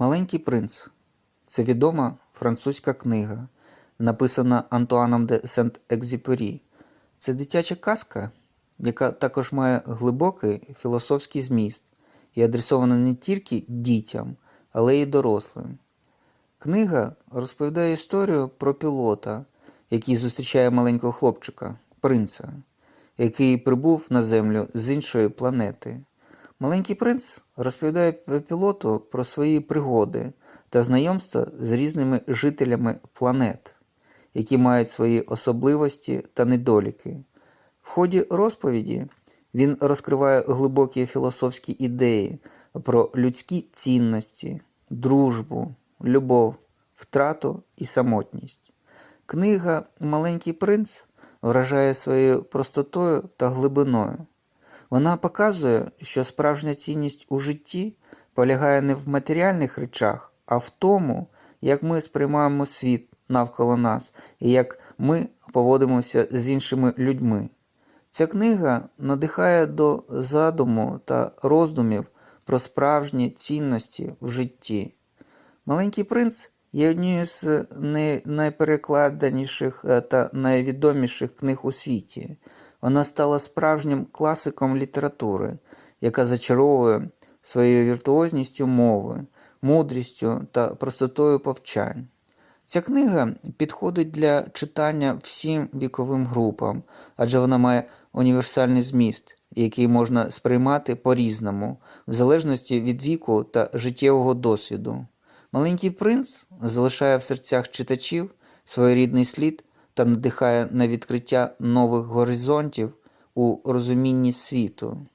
Маленький принц це відома французька книга, написана Антуаном де Сент-Екзюпері. Це дитяча казка, яка також має глибокий філософський зміст і адресована не тільки дітям, але й дорослим. Книга розповідає історію про пілота, який зустрічає маленького хлопчика, принца, який прибув на землю з іншої планети. Маленький принц розповідає пілоту про свої пригоди та знайомства з різними жителями планет, які мають свої особливості та недоліки. В ході розповіді він розкриває глибокі філософські ідеї про людські цінності, дружбу, любов, втрату і самотність. Книга Маленький принц вражає своєю простотою та глибиною. Вона показує, що справжня цінність у житті полягає не в матеріальних речах, а в тому, як ми сприймаємо світ навколо нас і як ми поводимося з іншими людьми. Ця книга надихає до задуму та роздумів про справжні цінності в житті. Маленький принц є однією з най- найперекладаніших е, та найвідоміших книг у світі. Вона стала справжнім класиком літератури, яка зачаровує своєю віртуозністю мови, мудрістю та простотою повчань. Ця книга підходить для читання всім віковим групам, адже вона має універсальний зміст, який можна сприймати по-різному, в залежності від віку та життєвого досвіду. Маленький принц залишає в серцях читачів своєрідний слід та надихає на відкриття нових горизонтів у розумінні світу.